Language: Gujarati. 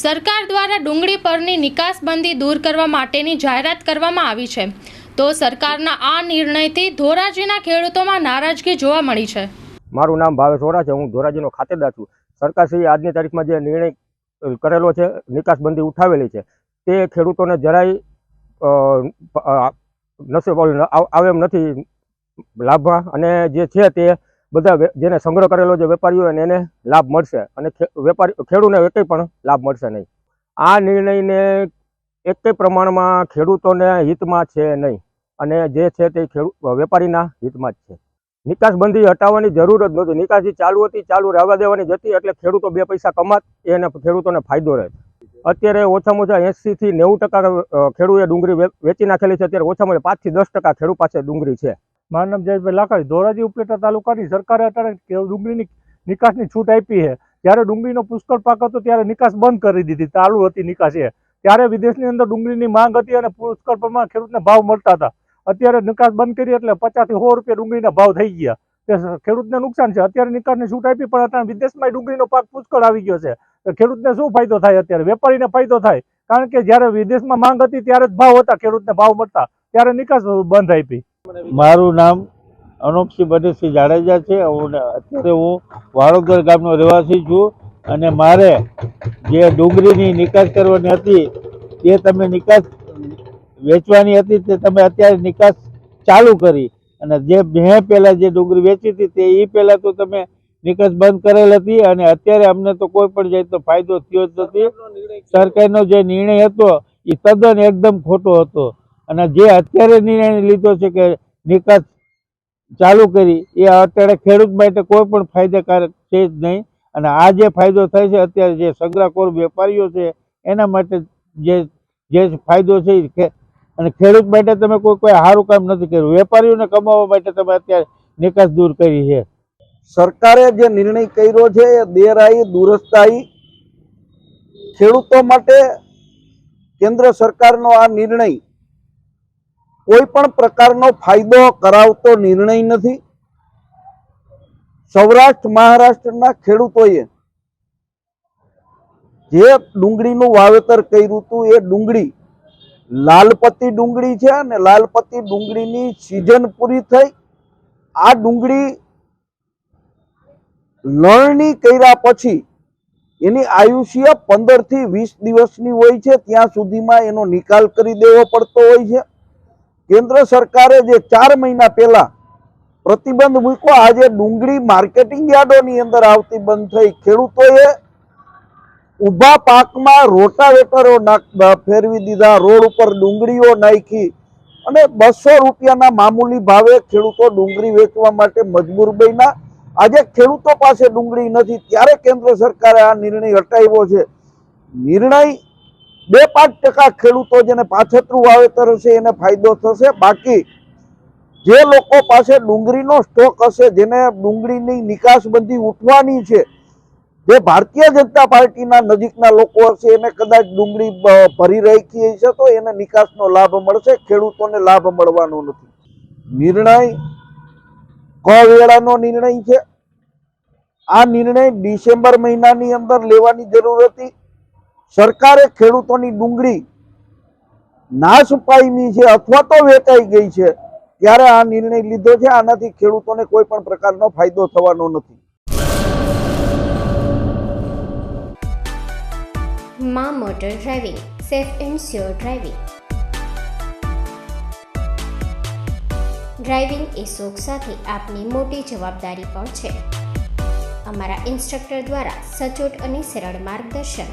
સરકાર દ્વારા ડુંગળી પરની નિકાસબંધી દૂર કરવા માટેની જાહેરાત કરવામાં આવી છે. તો સરકારના આ નિર્ણયથી ધોરાજીના ખેડૂતોમાં નારાજગી જોવા મળી છે. મારું નામ ભાવેશ વોરા છે, હું ધોરાજીનો ખાતેદાર છું. સરકારશ્રીએ આજની તારીખમાં જે નિર્ણય કરેલો છે, નિકાસબંધી ઉઠાવેલી છે, તે ખેડૂતોને જરાય નસીબ આવે એમ નથી લાભમાં અને જે છે તે બધા જેને સંગ્રહ કરેલો છે વેપારીઓ એને એને લાભ મળશે. અને વેપારી ખેડૂતને એકેય પણ લાભ મળશે નહીં. આ નિર્ણયને એકેય પ્રમાણમાં ખેડૂતોને હિતમાં છે નહીં. અને જે છે તે ખેડૂત વેપારીના હિતમાં જ છે. નિકાસબંધી હટાવવાની જરૂર જ નહોતી. નિકાસ ચાલુ હતી, ચાલુ રહેવા દેવાની જતી એટલે ખેડૂતો બે પૈસા કમાત એને ખેડૂતોને ફાયદો રહે. અત્યારે ઓછામાં ઓછા એંસીથી નેવું ટકા ખેડૂએ ડુંગળી વેચી નાખેલી છે. અત્યારે ઓછામાં ઓછા પાંચથી દસ ટકા ખેડૂત પાસે ડુંગળી છે. મારું નામ જયેશભાઈ લાખાણી ધોરાજી ઉપલેટા તાલુકાની સરકારે અત્યારે ડુંગળીની નિકાસની છૂટ આપી છે. જ્યારે ડુંગળીનો પુષ્કળ પાક હતો ત્યારે નિકાસ બંધ કરી દીધી ચાલુ હતી નિકાસ એ. ત્યારે વિદેશની અંદર ડુંગળીની માંગ હતી અને પુષ્કળ પ્રમાણ ખેડૂતને ભાવ મળતા હતા. અત્યારે નિકાસ બંધ કરી એટલે પચાસથી સો રૂપિયા ડુંગળીના ભાવ થઈ ગયા. તે ખેડૂતને નુકસાન છે. અત્યારે નિકાસની છૂટ આપી, પણ અત્યારે વિદેશમાં ડુંગળીનો પાક પુષ્કળ આવી ગયો છે. તો ખેડૂતને શું ફાયદો થાય અત્યારે? વેપારીને ફાયદો થાય. કારણ કે જ્યારે વિદેશમાં માંગ હતી ત્યારે જ ભાવ હતા, ખેડૂતને ભાવ મળતા. ત્યારે નિકાસ બંધ આપી. મારું નામ અનુપસિંહ ભટ્ટસિંહ જાડેજા છે. હું અત્યારે હું વાળોદર ગામનો રહેવાસી છું અને મારે જે ડુંગળીની નિકાસ કરવાની હતી તે તમે નિકાસ વેચવાની હતી તે તમે અત્યારે નિકાસ ચાલુ કરી અને જે મેં પહેલાં જે ડુંગળી વેચી હતી તે એ પહેલાં તો તમે નિકાસ બંધ કરેલ હતી અને અત્યારે અમને તો કોઈ પણ જાતનો ફાયદો થયો જ નથી. સરકારનો જે નિર્ણય હતો એ તદ્દન એકદમ ખોટો હતો. અને જે અત્યારે નિર્ણય લીધો છે કે નિકાસ ચાલુ કરી, એ અત્યારે ખેડૂત માટે કોઈ પણ ફાયદાકારક છે જ નહીં. અને આ જે ફાયદો થાય છે, અત્યારે જે સંગ્રહખોર વેપારીઓ છે, એના માટે જે જે ફાયદો છે અને ખેડૂત માટે તમે કોઈ કોઈ સારું કામ નથી કર્યું. વેપારીઓને કમાવા માટે તમે અત્યારે નિકાસ દૂર કરી છે. સરકારે જે નિર્ણય કર્યો છે, એ દેરાઈ દુરસ્તાઈ ખેડૂતો માટે કેન્દ્ર સરકારનો આ નિર્ણય કોઈ પણ પ્રકારનો ફાયદો કરાવતો નિર્ણય નથી. સૌરાષ્ટ્ર મહારાષ્ટ્રના ખેડૂતોએ જે ડુંગળીનું વાવેતર કર્યું હતું, એ ડુંગળી લાલપત્તી ડુંગળી છે અને લાલપત્તી ડુંગળીની સિઝન પૂરી થઈ. આ ડુંગળી લણણી કર્યા પછી એની આયુષ્ય પંદરથી વીસ દિવસની હોય છે. ત્યાં સુધીમાં એનો નિકાલ કરી દેવો પડતો હોય છે. કેન્દ્ર સરકારે જે ચાર મહિના પહેલા પ્રતિબંધ મૂક્યો, આજે ડુંગળી માર્કેટિંગ યાર્ડોની અંદર આવતી બંધ થઈ. ખેડૂતોએ ઊભા પાકમાં રોટાવેટરો ફેરવી દીધા, રોડ ઉપર ડુંગળીઓ નાખી અને બસો રૂપિયાના મામૂલી ભાવે ખેડૂતો ડુંગળી વેચવા માટે મજબૂર બન્યા. આજે ખેડૂતો પાસે ડુંગળી નથી, ત્યારે કેન્દ્ર સરકારે આ નિર્ણય હટાવ્યો છે. નિર્ણય બે પાંચ ટકા ખેડૂતો જેને પાછતરું વાવેતર હશે, એને ફાયદો થશે. બાકી જે લોકો પાસે ડુંગળીનો સ્ટોક હશે, જેને ડુંગળીની નિકાસબંધી ઉઠવાની છે, જે ભારતીય જનતા પાર્ટીના નજીકના લોકો હશે, એને કદાચ ડુંગળી ભરી રાખી હશે, તો એને નિકાસનો લાભ મળશે, ખેડૂતોને લાભ મળવાનો નથી. નિર્ણય કવેળાનો નિર્ણય છે. આ નિર્ણય ડિસેમ્બર મહિનાની અંદર લેવાની જરૂર હતી. સરકારે ખેડૂતોની ડુંગળી નાશ પામી છે અથવા તો વેચાઈ ગઈ છે, ત્યારે આ નિર્ણય લીધો છે. આનાથી ખેડૂતોને કોઈ પણ પ્રકારનો ફાયદો થવાનો નથી. માં motor driving, safe and sure driving. Driving એ શોખ સાથે આપની મોટી જવાબદારી પણ છે. અમારા ઇન્સ્ટ્રક્ટર દ્વારા સચોટ અને સરળ માર્ગદર્શન